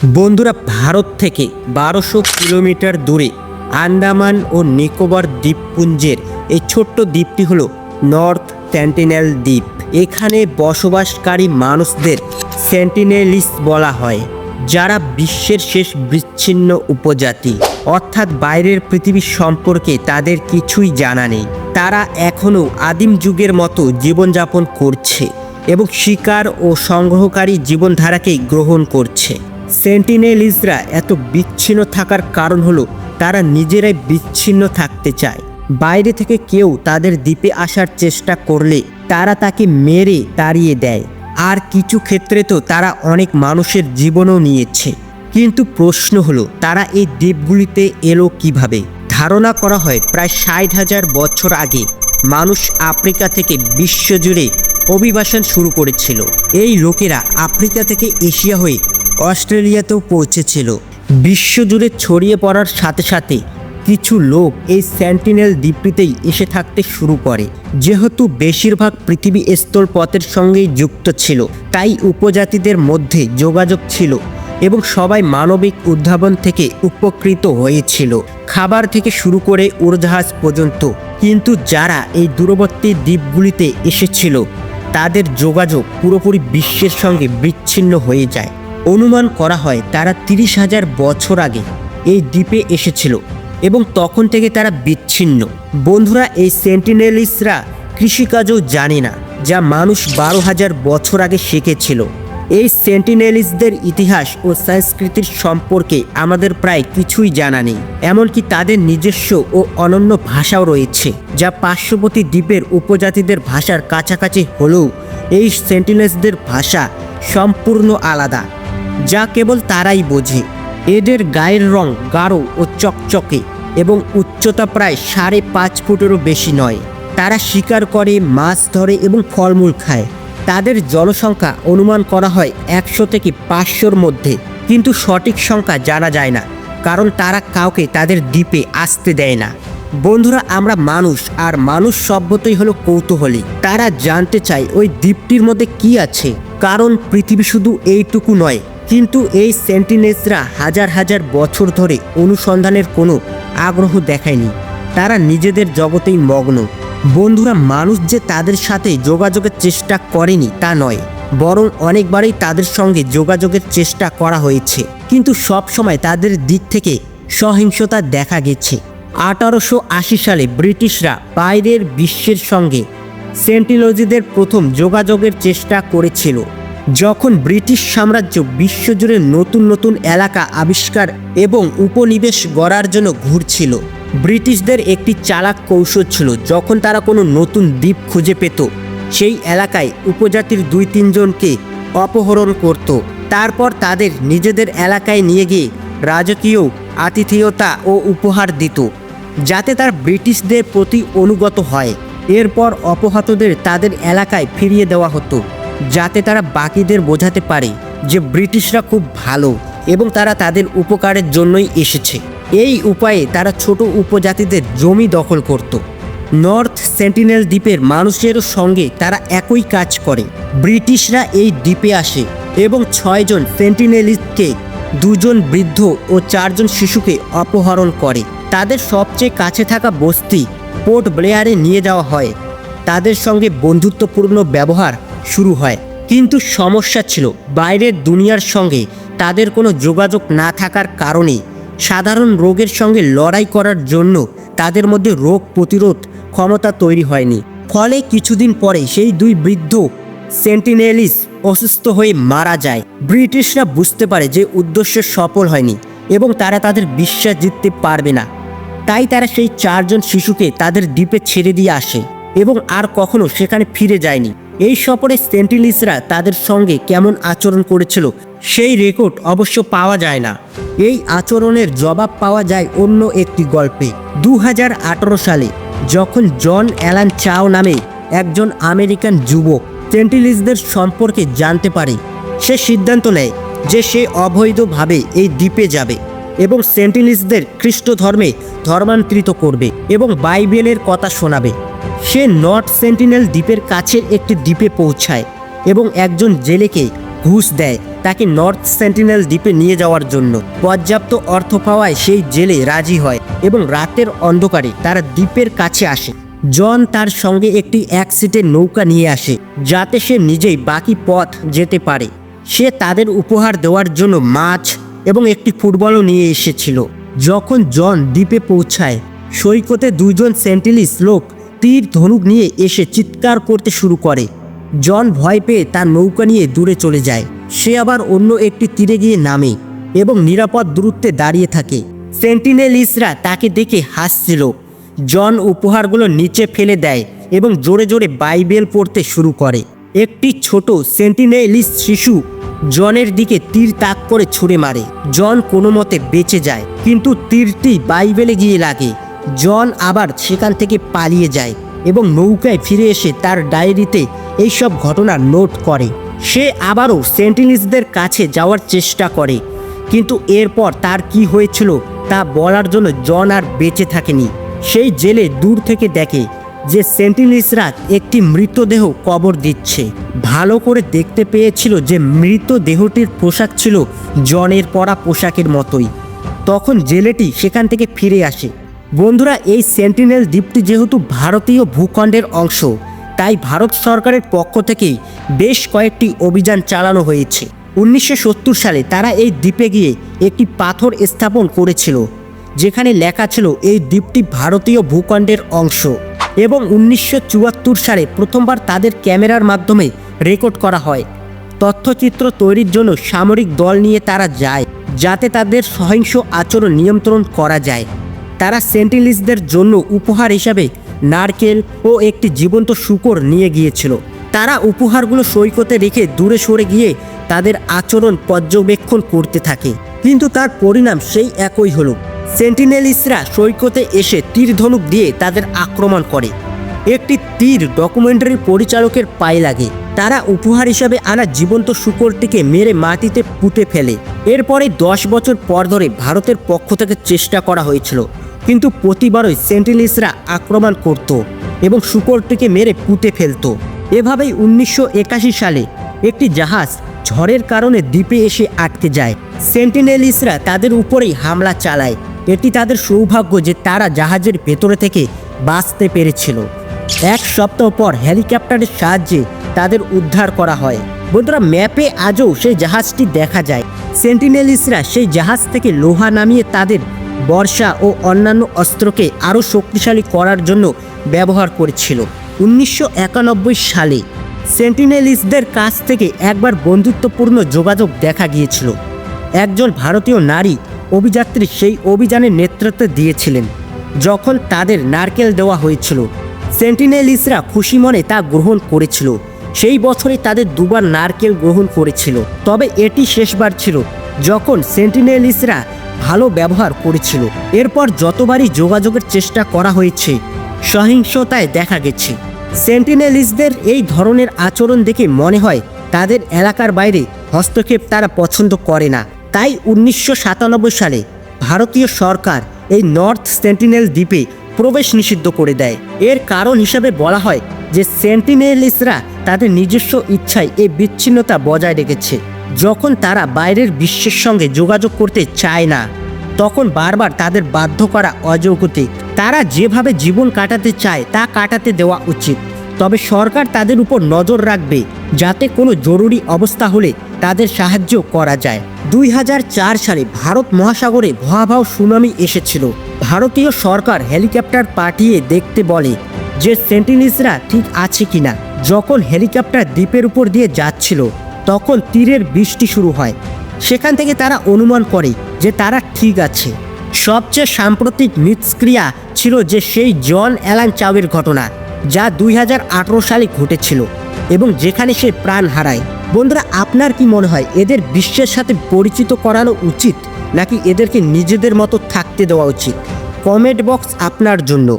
বন্ধুরা ভারত থেকে বারোশো কিলোমিটার দূরে আন্দামান ও নিকোবর দ্বীপপুঞ্জের এই ছোট্ট দ্বীপটি হলো নর্থ সেন্টিনেল দ্বীপ। এখানে বসবাসকারী মানুষদের সেন্টিনেলিস বলা হয়, যারা বিশ্বের শেষ বিচ্ছিন্ন উপজাতি। অর্থাৎ বাইরের পৃথিবী সম্পর্কে তাদের কিছুই জানা নেই। তারা এখনও আদিম যুগের মতো জীবনযাপন করছে এবং শিকার ও সংগ্রহকারী জীবনধারাকেই গ্রহণ করছে। সেন্টিনেলিজরা এত বিচ্ছিন্ন থাকার কারণ হলো তারা নিজেরাই বিচ্ছিন্ন থাকতে চায়। বাইরে থেকে কেউ তাদের দ্বীপে আসার চেষ্টা করলে তারা তাকে মেরে তাড়িয়ে দেয়। আর কিছু ক্ষেত্রে তো তারা অনেক মানুষের জীবনও নিয়েছে। কিন্তু প্রশ্ন হলো, তারা এই দ্বীপগুলিতে এলো কীভাবে? ধারণা করা হয়, প্রায় ষাট হাজার বছর আগে মানুষ আফ্রিকা থেকে বিশ্বজুড়ে অভিবাসন শুরু করেছিল। এই লোকেরা আফ্রিকা থেকে এশিয়া হয়ে অস্ট্রেলিয়াতেও পৌঁছেছিল। বিশ্বজুড়ে ছড়িয়ে পড়ার সাথে সাথে কিছু লোক এই স্যান্টিনেল দ্বীপটিতেই এসে থাকতে শুরু করে। যেহেতু বেশিরভাগ পৃথিবী স্থল পথের সঙ্গেই যুক্ত ছিল, তাই উপজাতিদের মধ্যে যোগাযোগ ছিল এবং সবাই মানবিক উদ্ভাবন থেকে উপকৃত হয়েছিল। খাবার থেকে শুরু করে উড়োজাহাজ পর্যন্ত, কিন্তু যারা এই দূরবর্তী দ্বীপগুলিতে এসেছিল, তাদের যোগাযোগ পুরোপুরি বিশ্বের সঙ্গে বিচ্ছিন্ন হয়ে যায়। অনুমান করা হয় তারা তিরিশ হাজার বছর আগে এই দ্বীপে এসেছিল এবং তখন থেকে তারা বিচ্ছিন্ন। বন্ধুরা, এই সেন্টিনেলিসরা কৃষিকাজও জানে না, যা মানুষ বারো হাজার বছর আগে শিখেছিল। এই সেন্টিনেলিসদের ইতিহাস ও সংস্কৃতির সম্পর্কে আমাদের প্রায় কিছুই জানা নেই, এমনকি তাদের নিজস্ব ও অনন্য ভাষাও রয়েছে, যা পার্শ্ববর্তী দ্বীপের উপজাতিদের ভাষার কাছাকাছি হলেও এই সেন্টিনেলসদের ভাষা সম্পূর্ণ আলাদা। যা কেবল তারাই বোঝে। এদের গায়ের রং গাঢ় ও চকচকে এবং উচ্চতা প্রায় সাড়ে পাঁচ ফুটেরও বেশি নয়। তারা শিকার করে, মাছ ধরে এবং ফলমূল খায়। তাদের জনসংখ্যা অনুমান করা হয় একশো থেকে পাঁচশোর মধ্যে, কিন্তু সঠিক সংখ্যা জানা যায় না, কারণ তারা কাউকে তাদের দ্বীপে আসতে দেয় না। বন্ধুরা, আমরা মানুষ, আর মানুষ সভ্যতই হলো কৌতূহলী। তারা জানতে চায় ওই দ্বীপটির মধ্যে কি আছে, কারণ পৃথিবী শুধু এইটুকু নয়। কিন্তু এই সেন্টিনেসরা হাজার হাজার বছর ধরে অনুসন্ধানের কোনো আগ্রহ দেখায়নি। তারা নিজেদের জগতেই মগ্ন। বন্ধুরা, মানুষ যে তাদের সাথে যোগাযোগের চেষ্টা করেনি তা নয়, বরং অনেকবারই তাদের সঙ্গে যোগাযোগের চেষ্টা করা হয়েছে। কিন্তু সব সময় তাদের দিক থেকে সহিংসতা দেখা গেছে। আঠারোশো আশি সালে ব্রিটিশরা বাইরের বিশ্বের সঙ্গে সেন্টিলজিদের প্রথম যোগাযোগের চেষ্টা করেছিল। যখন ব্রিটিশ সাম্রাজ্য বিশ্বজুড়ে নতুন নতুন এলাকা আবিষ্কার এবং উপনিবেশ গড়ার জন্য ঘুরছিল, ব্রিটিশদের একটি চালাক কৌশল ছিল যখন তারা কোনো নতুন দ্বীপ খুঁজে পেত। সেই এলাকায় উপজাতির দুই তিনজনকে অপহরণ করত। তারপর তাদের নিজেদের এলাকায় নিয়ে গিয়ে রাজকীয় আতিথেয়তা ও উপহার দিত, যাতে তার ব্রিটিশদের প্রতি অনুগত হয়। এরপর অপহতদের তাদের এলাকায় ফিরিয়ে দেওয়া হতো। যাতে তারা বাকিদের বোঝাতে পারে যে ব্রিটিশরা খুব ভালো এবং তারা তাদের উপকারের জন্যই এসেছে। এই উপায়ে তারা ছোট উপজাতিদের জমি দখল করত। নর্থ সেন্টিনেল দ্বীপের মানুষেরও সঙ্গে তারা একই কাজ করে। ব্রিটিশরা এই দ্বীপে আসে এবং ছয়জন সেন্টিনেলিস্টকে দুজন বৃদ্ধ ও চারজন শিশুকে অপহরণ করে। তাদের সবচেয়ে কাছে থাকা বস্তি পোর্ট ব্লেয়ারে নিয়ে যাওয়া হয়। তাদের সঙ্গে বন্ধুত্বপূর্ণ ব্যবহার শুরু হয়। কিন্তু সমস্যা ছিল, বাইরের দুনিয়ার সঙ্গে তাদের কোনো যোগাযোগ না থাকার কারণে। সাধারণ রোগের সঙ্গে লড়াই করার জন্য তাদের মধ্যে রোগ প্রতিরোধ ক্ষমতা তৈরি হয়নি। ফলে কিছুদিন পরে সেই দুই বৃদ্ধ সেন্টিনেলিস অসুস্থ হয়ে মারা যায়। ব্রিটিশরা বুঝতে পারে যে উদ্দেশ্য সফল হয়নি এবং তারা তাদের বিশ্বাস জিততে পারবে না। তাই তারা সেই চারজন শিশুকে তাদের দ্বীপে ছেড়ে দিয়ে আসে এবং আর কখনো সেখানে ফিরে যায়নি। এই সফরে সেন্টিলিসরা তাদের সঙ্গে কেমন আচরণ করেছিল সেই রেকর্ড অবশ্য পাওয়া যায় না। এই আচরণের জবাব পাওয়া যায় অন্য একটি গল্পে। দু হাজার আঠারো সালে যখন জন অ্যালান চাও নামে একজন আমেরিকান যুবক সেন্টিলিসদের সম্পর্কে জানতে পারে, সে সিদ্ধান্ত নেয় যে সে অবৈধভাবে এই দ্বীপে যাবে এবং সেন্টিলিসদের খ্রিস্ট ধর্মে ধর্মান্তরিত করবে এবং বাইবেলের কথা শোনাবে। সে নর্থ সেন্টিনেল দ্বীপের কাছের একটি দ্বীপে পৌঁছায় এবং একজন জেলেকে ঘুষ দেয় তাকে নর্থ সেন্টিনেল দ্বীপে নিয়ে যাওয়ার জন্য। পর্যাপ্ত অর্থ পাওয়ায় সেই জেলে রাজি হয় এবং রাতের অন্ধকারে তারা দ্বীপের কাছে আসে। জন তার সঙ্গে একটি এক সিটের নৌকা নিয়ে আসে, যাতে সে নিজেই বাকি পথ যেতে পারে। সে তাদের উপহার দেওয়ার জন্য মাছ এবং একটি ফুটবলও নিয়ে এসেছিল। যখন জন দ্বীপে পৌঁছায়, সৈকতে দুইজন সেন্টিলিস লোক তীর ধনুক নিয়ে এসে চিৎকার করতে শুরু করে। জন ভয় পেয়ে তার নৌকা নিয়ে দূরে চলে যায়। সে আবার অন্য একটি তীরে গিয়ে নামে এবং নিরাপদ দূরত্বে দাঁড়িয়ে থাকে। সেন্টিনেলিসরা তাকে দেখে হাসছিল। জন উপহারগুলো নিচে ফেলে দেয় এবং জোরে জোরে বাইবেল পড়তে শুরু করে। একটি ছোট সেন্টিনেলিস শিশু জনের দিকে তীর তাক করে ছুঁড়ে মারে। জন কোনো মতে বেঁচে যায়, কিন্তু তীরটি বাইবেলে গিয়ে লাগে। জন আবার সেখান থেকে পালিয়ে যায় এবং নৌকায় ফিরে এসে তার ডায়েরিতে এইসব ঘটনা নোট করে। সে আবারও সেন্টিনিসদের কাছে যাওয়ার চেষ্টা করে, কিন্তু এরপর তার কি হয়েছিল তা বলার জন্য জন আর বেঁচে থাকেনি। সেই জেলে দূর থেকে দেখে যে সেন্টিনিসরা একটি মৃতদেহ কবর দিচ্ছে। ভালো করে দেখতে পেয়েছিল যে মৃতদেহটির পোশাক ছিল জনের পরা পোশাকের মতোই। তখন জেলেটি সেখান থেকে ফিরে আসে। বন্ধুরা, এই সেন্টিনেল দ্বীপটি যেহেতু ভারতীয় ভূখণ্ডের অংশ, তাই ভারত সরকারের পক্ষ থেকেই বেশ কয়েকটি অভিযান চালানো হয়েছে। উনিশশো সত্তর সালে তারা এই দ্বীপে গিয়ে একটি পাথর স্থাপন করেছিল, যেখানে লেখা ছিল, এই দ্বীপটি ভারতীয় ভূখণ্ডের অংশ। এবং উনিশশো চুয়াত্তর সালে প্রথমবার তাদের ক্যামেরার মাধ্যমে রেকর্ড করা হয়। তথ্যচিত্র তৈরির জন্য সামরিক দল নিয়ে তারা যায়, যাতে তাদের সহিংস আচরণ নিয়ন্ত্রণ করা যায়। তারা সেন্টিলিসদের জন্য উপহার হিসাবে নারকেল ও একটি জীবন্ত শুকর নিয়ে গিয়েছিল। তারা উপহারগুলো সৈকতে রেখে দূরে সরে গিয়ে তাদের আচরণ পর্যবেক্ষণ করতে থাকে। কিন্তু তার পরিণাম সেই একই হলো। সেন্টিনেলিসরা সৈকতে এসে তীর ধনুক দিয়ে তাদের আক্রমণ করে। একটি তীর ডকুমেন্টারি পরিচালকের পায়ে লাগে। তারা উপহার হিসাবে আনা জীবন্ত শুকরটিকে মেরে মাটিতে পুঁতে ফেলে। এরপরে দশ বছর পর ধরে ভারতের পক্ষ থেকে চেষ্টা করা হয়েছিল। কিন্তু প্রতিবারই সেন্টিলিসরা আক্রমণ করত এবং শুকরটিকে মেরে পুঁতে ফেলত। এভাবেই উনিশশো একাশি সালে একটি জাহাজ ঝড়ের কারণে দ্বীপে এসে আটকে যায়। সেন্টিনেলিসরা তাদের উপরেই হামলা চালায়। এটি তাদের সৌভাগ্য যে তারা জাহাজের ভেতরে থেকে বাঁচতে পেরেছিল। এক সপ্তাহ পর হেলিকপ্টারের সাহায্যে তাদের উদ্ধার করা হয়। বন্ধুরা, ম্যাপে আজও সেই জাহাজটি দেখা যায়। সেন্টিনেলিসরা সেই জাহাজ থেকে লোহা নামিয়ে তাদের বর্ষা ও অন্যান্য অস্ত্রকে আরও শক্তিশালী করার জন্য ব্যবহার করেছিল। উনিশশো একানব্বই সালে সেন্টিনেলিসদের কাছ থেকে একবার বন্ধুত্বপূর্ণ যোগাযোগ দেখা গিয়েছিল। একজন ভারতীয় নারী অভিযাত্রী সেই অভিযানের নেতৃত্ব দিয়েছিলেন, যখন তাদের নারকেল দেওয়া হয়েছিল। সেন্টিনেলিসরা খুশি মনে তা গ্রহণ করেছিল। সেই বছরে তাদের দুবার নারকেল গ্রহণ করেছিল। তবে এটি শেষবার ছিল, যখন সেন্টিনেলিসরা ভালো ব্যবহার করেছিল। এরপর যতবারই যোগাযোগের চেষ্টা করা হয়েছে, সহিংসতায় দেখা গেছে। সেন্টিনেলিসদের এই ধরনের আচরণ দেখে মনে হয় তাদের এলাকার বাইরে হস্তক্ষেপ তারা পছন্দ করে না। তাই উনিশশো সাতানব্বই সালে ভারতীয় সরকার এই নর্থ সেন্টিনেল দ্বীপে প্রবেশ নিষিদ্ধ করে দেয়। এর কারণ হিসাবে বলা হয় যে সেন্টিনেলিসরা তাদের নিজস্ব ইচ্ছায় এই বিচ্ছিন্নতা বজায় রেখেছে। যখন তারা বাইরের বিশ্বের সঙ্গে যোগাযোগ করতে চায় না, তখন বারবার তাদের বাধ্য করা অযৌক্তিক। তারা যেভাবে জীবন কাটাতে চায় তা কাটাতে দেওয়া উচিত। তবে সরকার তাদের উপর নজর রাখবে যাতে কোনো জরুরি অবস্থা হলে তাদের সাহায্য করা যায়। দুই হাজার চার সালে ভারত মহাসাগরে ভয়াবহ সুনামি এসেছিল। ভারতীয় সরকার হেলিকপ্টার পাঠিয়ে দেখতে বলে যে সেন্টিনিসরা ঠিক আছে কিনা। যখন হেলিকপ্টার দ্বীপের উপর দিয়ে যাচ্ছিল, তখন তীরের বৃষ্টি শুরু হয়। সেখান থেকে তারা অনুমান করে যে তারা ঠিক আছে। সবচেয়ে সাম্প্রতিক নিষ্ক্রিয়া ছিল যে সেই জন অ্যালান চাওয়ের ঘটনা। যা দুই হাজার আঠেরো সালে ঘটেছিল এবং যেখানে সে প্রাণ হারায়। বন্ধুরা, আপনার কি মনে হয় এদের বিশ্বের সাথে পরিচিত করানো উচিত নাকি এদেরকে নিজেদের মতো থাকতে দেওয়া উচিত? কমেন্ট বক্স আপনার জন্য।